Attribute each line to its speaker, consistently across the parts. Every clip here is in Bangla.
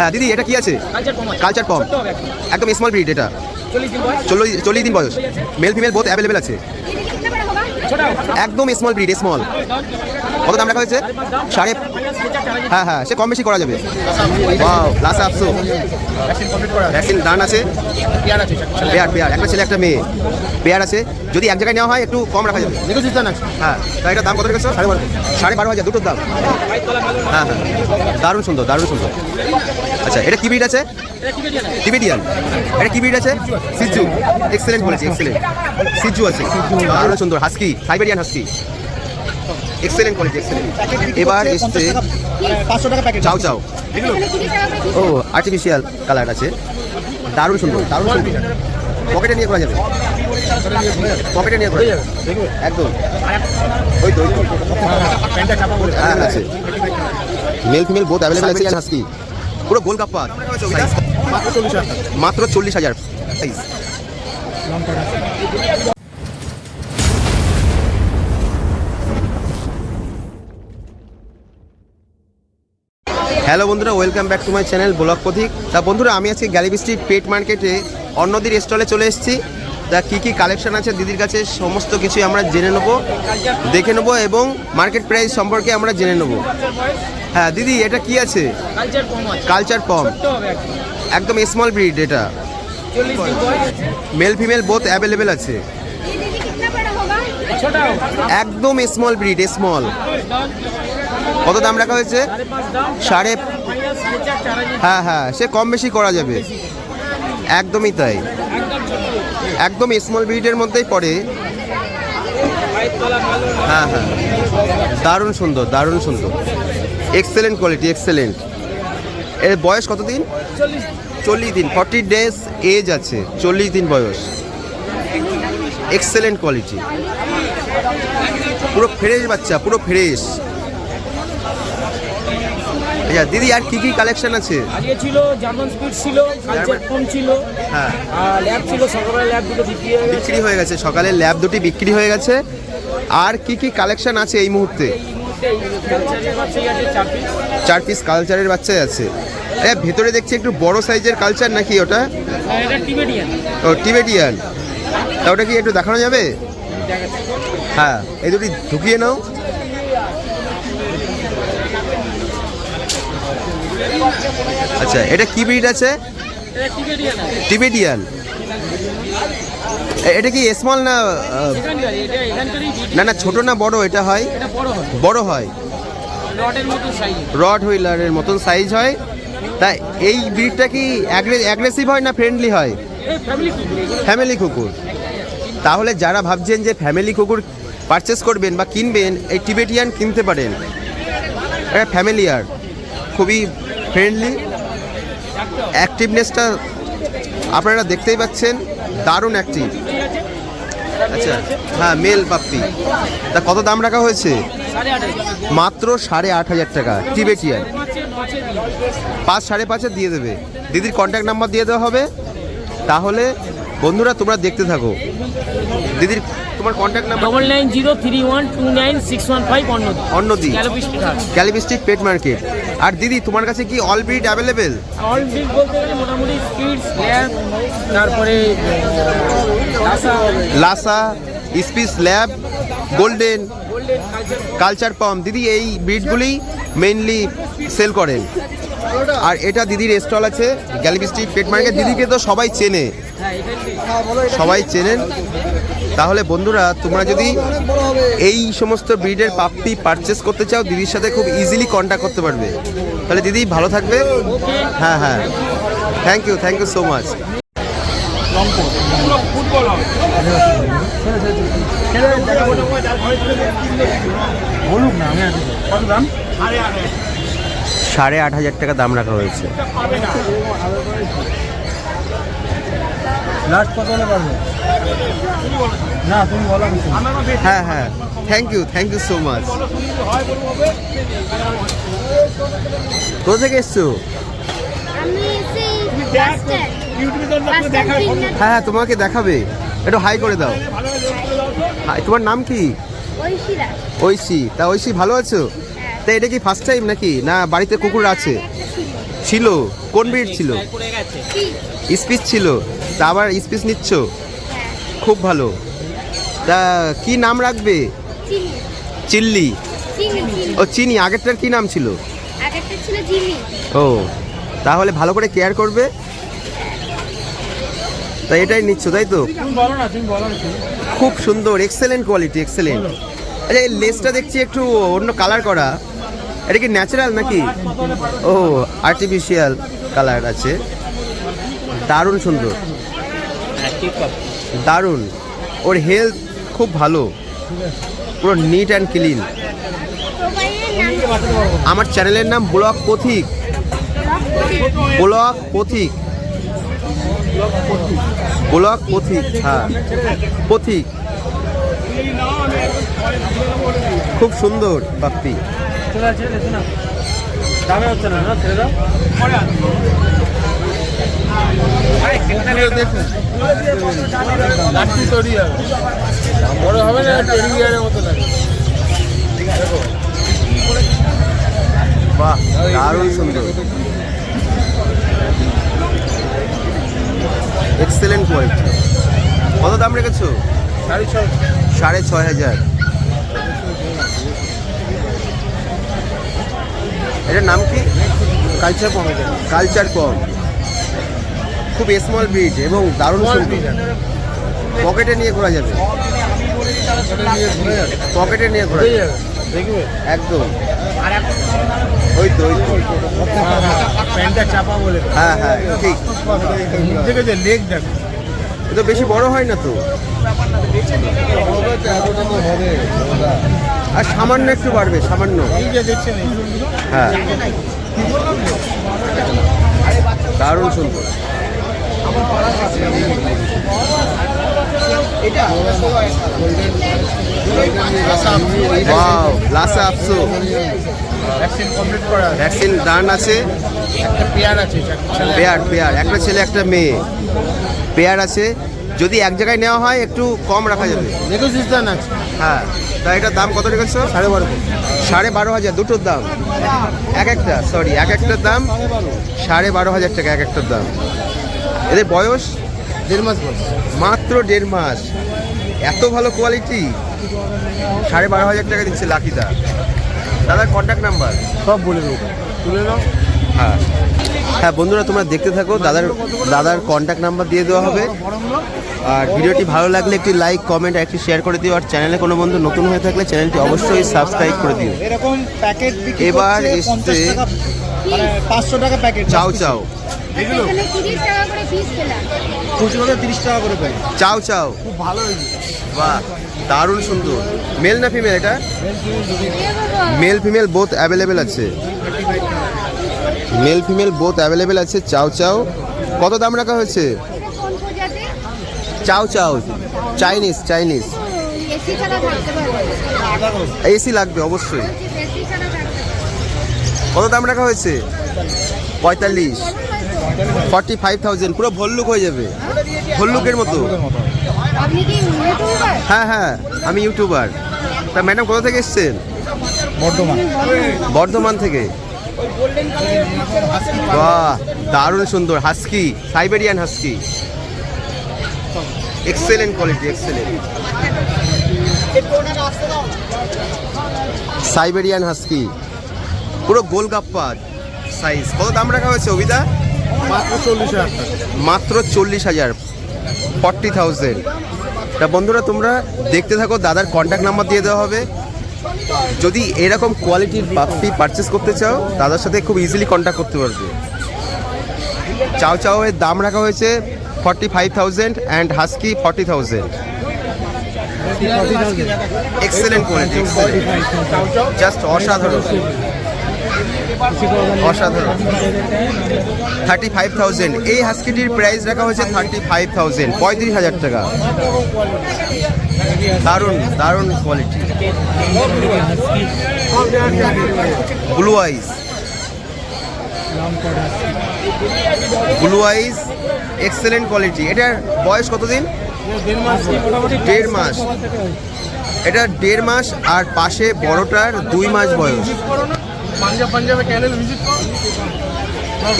Speaker 1: হ্যাঁ দিদি এটা কি আছে? কালচার পম একদম স্মল ব্রিড এটা। চল্লিশ চল্লিশ দিন বয়স। মেল ফিমেল বোথ অ্যাভেলেবেল আছে। একদম স্মল ব্রিড স্মল কত দাম রাখা হয়েছে? সাড়ে হ্যাঁ হ্যাঁ সে কম বেশি করা যাবে। লাসা আফসো। ভ্যাকসিন ডান আছে? Pair pair. একটা ছেলে, একটা মেয়ে। পেয়ার আছে? যদি এক জায়গায় নেওয়া হয়, একটু কম রাখা যাবে। হ্যাঁ তাই এটার দাম কত রেখেছো? সাড়ে বারো সাড়ে বারো হাজার, দুটোর দাম। হ্যাঁ হ্যাঁ। দারুণ সুন্দর দারুণ সুন্দর। আচ্ছা এটা কি ব্রিড আছে? টিবেটিয়ান এটা কি ব্রিড আছে? সিজু। এক্সেলেন্ট বলেছি এক্সেলেন্ট সিজু আছে। দারুণ সুন্দর, husky, Siberian husky. Excellent quality excellent এবার এসছে
Speaker 2: পাঁচশো টাকা প্যাকেট
Speaker 1: চাও চাও। ও আর্টিফিশিয়াল কালার আছে। দারুণ সুন্দর দারুণ সুন্দর। পকেটে নিয়ে করা যাবে। পকেটে নিয়ে করা যাবে। একদম। ওই তো ওই তো। হ্যাঁ আছে। মেল ফিমেল বোথ অ্যাভেলেবল আছে হাস্কি পুরো গোল কাপ্পা মাত্র চল্লিশ হাজার। প্রাইস হ্যালো বন্ধুরা welcome back to my channel vlog Pathik তা বন্ধুরা আমি আজকে গ্যালিবি স্ট্রিট পেট মার্কেটে অন্যদির স্টলে চলে এসেছি। তা কী কী কালেকশান আছে দিদির কাছে সমস্ত কিছুই আমরা জেনে নেব দেখে নেব এবং মার্কেট প্রাইস সম্পর্কে আমরা জেনে নেব। হ্যাঁ দিদি এটা কি আছে?
Speaker 3: কালচার
Speaker 1: পম
Speaker 3: একদম।
Speaker 1: স্মল ব্রিড এটা। মেল ফিমেল বোথ অ্যাভেলেবেল আছে। একদম স্মল ব্রিড স্মল কত দাম রাখা হয়েছে?
Speaker 3: সাড়ে
Speaker 1: হ্যাঁ হ্যাঁ সে কম বেশি করা যাবে। একদমই তাই।
Speaker 3: একদম
Speaker 1: স্মল ব্রিডের মধ্যেই পড়ে। হ্যাঁ হ্যাঁ। দারুণ সুন্দর দারুণ সুন্দর। এক্সেলেন্ট কোয়ালিটি এক্সেলেন্ট এর বয়স কত দিন?
Speaker 3: চল্লিশ
Speaker 1: দিন। ফর্টি ডেজ এজ আছে। চল্লিশ দিন বয়স। এক্সেলেন্ট কোয়ালিটি পুরো ফ্রেশ বাচ্চা, পুরো ফ্রেশ আচ্ছা দিদি আর কি কি কালেকশন আছে?
Speaker 3: আজকে ছিল জার্মান স্পিড ছিল কালচার কম ছিল
Speaker 1: হ্যাঁ।
Speaker 3: আর ল্যাব ছিল সকালবেলা ল্যাব দুটো বিক্রি হয়ে গেছে।
Speaker 1: বিক্রি হয়ে গেছে সকালে ল্যাব দুটি বিক্রি হয়ে গেছে। আর কি কি কালেকশন আছে এই মুহূর্তে?
Speaker 3: চার পিস
Speaker 1: কালচারের বাচ্চাই আছে। এ ভেতরে দেখছি একটু বড় সাইজের কালচার নাকি ওটা?
Speaker 3: টিবেটিয়ান
Speaker 1: ও টিবেটিয়ান তা ওটা কি একটু দেখানো যাবে? হ্যাঁ এই দুটি ঢুকিয়ে নাও। আচ্ছা এটা কি ব্রিড আছে?
Speaker 3: টিবেটিয়ান
Speaker 1: এটা কি স্মল না। না না ছোট না বড় এটা হয়?
Speaker 3: বড় হয়।
Speaker 1: রড হুইলারের মতন সাইজ হয়। তা এই ব্রিডটা কি অ্যাগ্রেসিভ হয় না ফ্রেন্ডলি হয়?
Speaker 3: ফ্যামিলি কুকুর
Speaker 1: ফ্যামিলি কুকুর। তাহলে যারা ভাবছেন যে ফ্যামিলি কুকুর পারচেস করবেন বা কিনবেন এই টিবেটিয়ান কিনতে পারেন। এটা ফ্যামিলিয়ার খুবই ফ্রেন্ডলি অ্যাক্টিভনেসটা আপনারা দেখতেই পাচ্ছেন দারুণ অ্যাক্টিভ আচ্ছা হ্যাঁ মেল পাপ্পি তা কত দাম রাখা হয়েছে? মাত্র সাড়ে আট হাজার টাকা টিবেটিয়ান
Speaker 3: পাঁচে
Speaker 1: সাড়ে পাঁচে দিয়ে দেবে। দিদির কন্ট্যাক্ট নাম্বার দিয়ে দেওয়া হবে। তাহলে বন্ধুরা তোমরা দেখতে থাকো। দিদির তোমার contact number
Speaker 3: double nine zero three one two nine six one five অন্য
Speaker 1: অন্যদিন
Speaker 3: গ্যালোপিস্টিক
Speaker 1: ক্যালিবিস্টিক পেট মার্কেট আর দিদি তোমার কাছে কি all breed available
Speaker 3: all breed বলতে গেলে মোটামুটি স্পিডস ল্যাব তারপরে Lhasa
Speaker 1: Lhasa spitz lab golden
Speaker 3: culture
Speaker 1: culture Pom দিদি এই ব্রিডগুলি মেইনলি সেল করেন। আর এটা দিদির স্টল আছে গ্যালিবিস্টিক পেট মার্কেট দিদিকে তো সবাই চেনে।
Speaker 3: হ্যাঁ
Speaker 1: সবাই চেনেন। তাহলে বন্ধুরা, তোমরা যদি এই সমস্ত ব্রিডের পাপ্পি পারচেস করতে চাও, দিদির সাথে খুব ইজিলি কন্ট্যাক্ট করতে পারবে। তাহলে দিদি ভালো থাকবে। হ্যাঁ হ্যাঁ। Thank you thank you so much সাড়ে আট হাজার টাকা দাম রাখা হয়েছে।
Speaker 2: লাস্ট কত হলে পারবে না তুমি বলো কিছু
Speaker 1: হ্যাঁ হ্যাঁ। Thank you thank you so much কোথা থেকে এসছো? হ্যাঁ হ্যাঁ তোমাকে দেখাবে। একটু হাই করে দাও। হাই তোমার নাম কি? ঐশী। তা ঐশী ভালো আছো? তা এটা কি ফার্স্ট টাইম নাকি? না বাড়িতে কুকুর আছে? ছিল? কোন ব্রিড ছিল? স্পিচ ছিল? তা আবার স্পিচ নিচ্ছ?
Speaker 4: হ্যাঁ।
Speaker 1: খুব ভালো। তা কি নাম রাখবে? চিল্লি। ও চিনি। আগেরটার কি নাম ছিল?
Speaker 4: আগেরটা ছিল জিমি।
Speaker 1: ও তাহলে ভালো করে কেয়ার করবে? তা এটাই নিচ্ছ তাই তো?
Speaker 2: তুমি বলো না তুমি বলো না
Speaker 1: খুব সুন্দর এক্সেলেন্ট কোয়ালিটি এক্সেলেন্ট আচ্ছা এই লেসটা দেখছি একটু অন্য কালার করা। এটা কি ন্যাচারাল নাকি? ও আর্টিফিশিয়াল কালার আছে। দারুণ সুন্দর। দারুণ। ওর হেলথ খুব ভালো। পুরো নিট অ্যান্ড ক্লিন আমার চ্যানেলের নাম ব্লক পথিক। ব্লক পথিক। ব্লক পথিক হ্যাঁ। পথিক। খুব সুন্দর পাপ্পি
Speaker 2: চলে আছে না। দামে হচ্ছে না না ছেড়ে দাও। বড় হবে না টেরিয়ারের মতো লাগে।
Speaker 1: বাহ দারুণ সুন্দর। এক্সেলেন্ট কোয়ালিটি কত দাম রেখেছো?
Speaker 2: সাড়ে ছয়।
Speaker 1: সাড়ে ছয় হাজার। এটার নাম কি?
Speaker 2: কালচার কমে
Speaker 1: কালচার কম খুব স্মল ব্রিড এবং দারুণ। পকেটে নিয়ে ঘোরা যাবে। পকেটে নিয়ে ঘোরা যাবে। একদম। ওই তো ওই তো
Speaker 2: প্যান্টটা চাপা বলে
Speaker 1: হ্যাঁ হ্যাঁ ঠিক।
Speaker 2: দেখে যে লেগ দেখো।
Speaker 1: তো বেশি বড় হয় না তো? আর সামান্য একটু বাড়বে সামান্য। হ্যাঁ। দারুণ সুন্দর। Wow Lhasa Apso
Speaker 2: vaccine complete করা
Speaker 1: ভ্যাকসিন ডান আছে
Speaker 2: একটা পেয়ার আছে
Speaker 1: পেয়ার পেয়ার। একটা ছেলে একটা মেয়ে। পেয়ার আছে। যদি এক জায়গায় নেওয়া হয় একটু কম রাখা যাবে।
Speaker 2: নেগোসিয়েশন আছে।
Speaker 1: হ্যাঁ তা এটার দাম কত রেখেছো?
Speaker 2: সাড়ে বারো
Speaker 1: সাড়ে বারো হাজার দুটোর দাম। এক একটা সরি এক একটার দাম সাড়ে বারো হাজার টাকা এক একটার দাম। এদের বয়স?
Speaker 2: দেড় মাস বয়স।
Speaker 1: মাত্র দেড় মাস। এত ভালো কোয়ালিটি সাড়ে বারো হাজার টাকা দিচ্ছে লাকিদা দাদার কন্ট্যাক্ট নাম্বার
Speaker 2: সব বলে দেবো। তুলে নাও।
Speaker 1: হ্যাঁ। হ্যাঁ বন্ধুরা তোমরা দেখতে থাকো। দাদার দাদার কন্ট্যাক্ট নাম্বার দিয়ে দেওয়া হবে। আর ভিডিওটি ভালো লাগলে একটি লাইক কমেন্ট আর একটি শেয়ার করে দিও। আর চ্যানেলে কোনো বন্ধু নতুন হয়ে থাকলে চ্যানেলটি অবশ্যই সাবস্ক্রাইব করে দিও।
Speaker 5: এরকম প্যাকেট
Speaker 1: এবার এসছে
Speaker 5: 50 টাকা মানে পাঁচশো টাকা প্যাকেট
Speaker 1: চাও চাও।
Speaker 5: খুচরোতে তিরিশ টাকা করে
Speaker 1: চাও চাও।
Speaker 2: খুব ভালো
Speaker 1: বাহ দারুণ সুন্দর। মেল না ফিমেল এটা? মেল ফিমেল বোথ অ্যাভেলেবেল আছে। মেল ফিমেল বোথ অ্যাভেলেবেল আছে। চাও চাও। কত দাম রাখা হয়েছে? চাও চাও। চাইনিজ চাইনিজ
Speaker 4: এসি
Speaker 1: লাগবে অবশ্যই। কত দাম রাখা হয়েছে? পঁয়তাল্লিশ। ফর্টি ফাইভ থাউজেন্ড পুরো ভল্লুক হয়ে যাবে। ভল্লুকের মতো। হ্যাঁ হ্যাঁ। আমি ইউটিউবার তা ম্যাডাম কোথা থেকে এসছেন?
Speaker 5: বর্ধমান।
Speaker 1: বর্ধমান থেকে। বাহ দারুণ সুন্দর husky Siberian husky excellent quality excellent Siberian husky পুরো গোলগাপ্পা সাইজ কত দাম রাখা হয়েছে অভিদা?
Speaker 2: মাত্র চল্লিশ হাজার
Speaker 1: মাত্র চল্লিশ হাজার ফর্টি থাউজেন্ড তা বন্ধুরা তোমরা দেখতে থাকো দাদার কন্ট্যাক্ট নাম্বার দিয়ে দেওয়া হবে। যদি এরকম কোয়ালিটির পাপ্পি পারচেস করতে চাও, দাদার সাথে খুব ইজিলি কন্ট্যাক্ট করতে পারবে। চাও চাও এর দাম রাখা হয়েছে forty five thousand and husky forty thousand excellent quality just অসাধারণ। অসাধারণ। থার্টি ফাইভ থাউজেন্ড এই হাস্কিটির প্রাইস রাখা হয়েছে থার্টি ফাইভ থাউজেন্ড পঁয়ত্রিশ হাজার টাকা। দারুণ দারুণ quality blue eyes blue eyes excellent quality এটার বয়স কতদিন?
Speaker 2: দেড় মাস।
Speaker 1: এটা দেড় মাস আর পাশে বড়টার দুই মাস বয়স।
Speaker 2: পাঞ্জাব পাঞ্জাবে ভিজিট করো।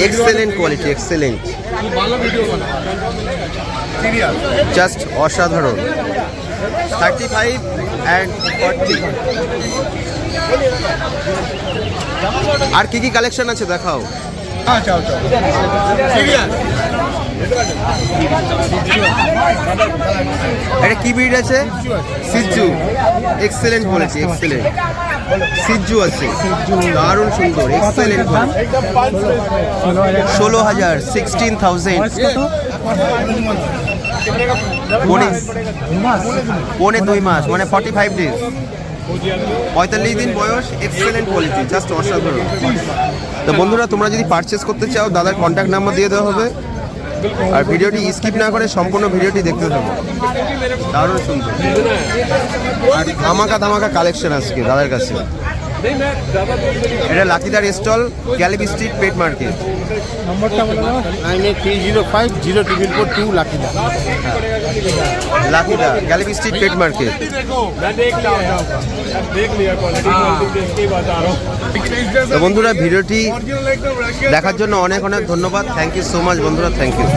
Speaker 1: এক্সেলেন্ট কোয়ালিটি এক্সেলেন্ট জাস্ট অসাধারণ। থার্টি ফাইভ অ্যান্ড ফর্টি আর কি কি কালেকশন আছে দেখাও। এটা কি ব্রিড আছে? সিজু এক্সেলেন্ট বলেছি এক্সেলেন্ট সিজু আছে। দারুণ সুন্দর এক্সেলেন্ট ষোলো হাজার সিক্সটিন থাউজেন্ড পনে দুই মাস মানে ফর্টি ফাইভ ডেজ পঁয়তাল্লিশ দিন বয়স এক্সেলেন্ট কোয়ালিটি জাস্ট অসাধারণ। তো বন্ধুরা, তোমরা যদি পারচেস করতে চাও, দাদার কন্ট্যাক্ট নাম্বার দিয়ে দেওয়া হবে। আর ভিডিওটি স্কিপ না করে সম্পূর্ণ ভিডিওটি দেখতে থাকো দারুণ সুন্দর। আর ধামাকা ধামাকা কালেকশন আজকে দাদার কাছে। এটা লাকিদার stall গ্যালিবি street pet market.
Speaker 2: Nine eight three zero five zero triple four two লাকিদা।
Speaker 1: লাকিদা গ্যালিবি স্ট্রিট পেট মার্কেট। তো বন্ধুরা, ভিডিওটি দেখার জন্য অনেক অনেক ধন্যবাদ। থ্যাংক ইউ সো মাচ বন্ধুরা থ্যাংক ইউ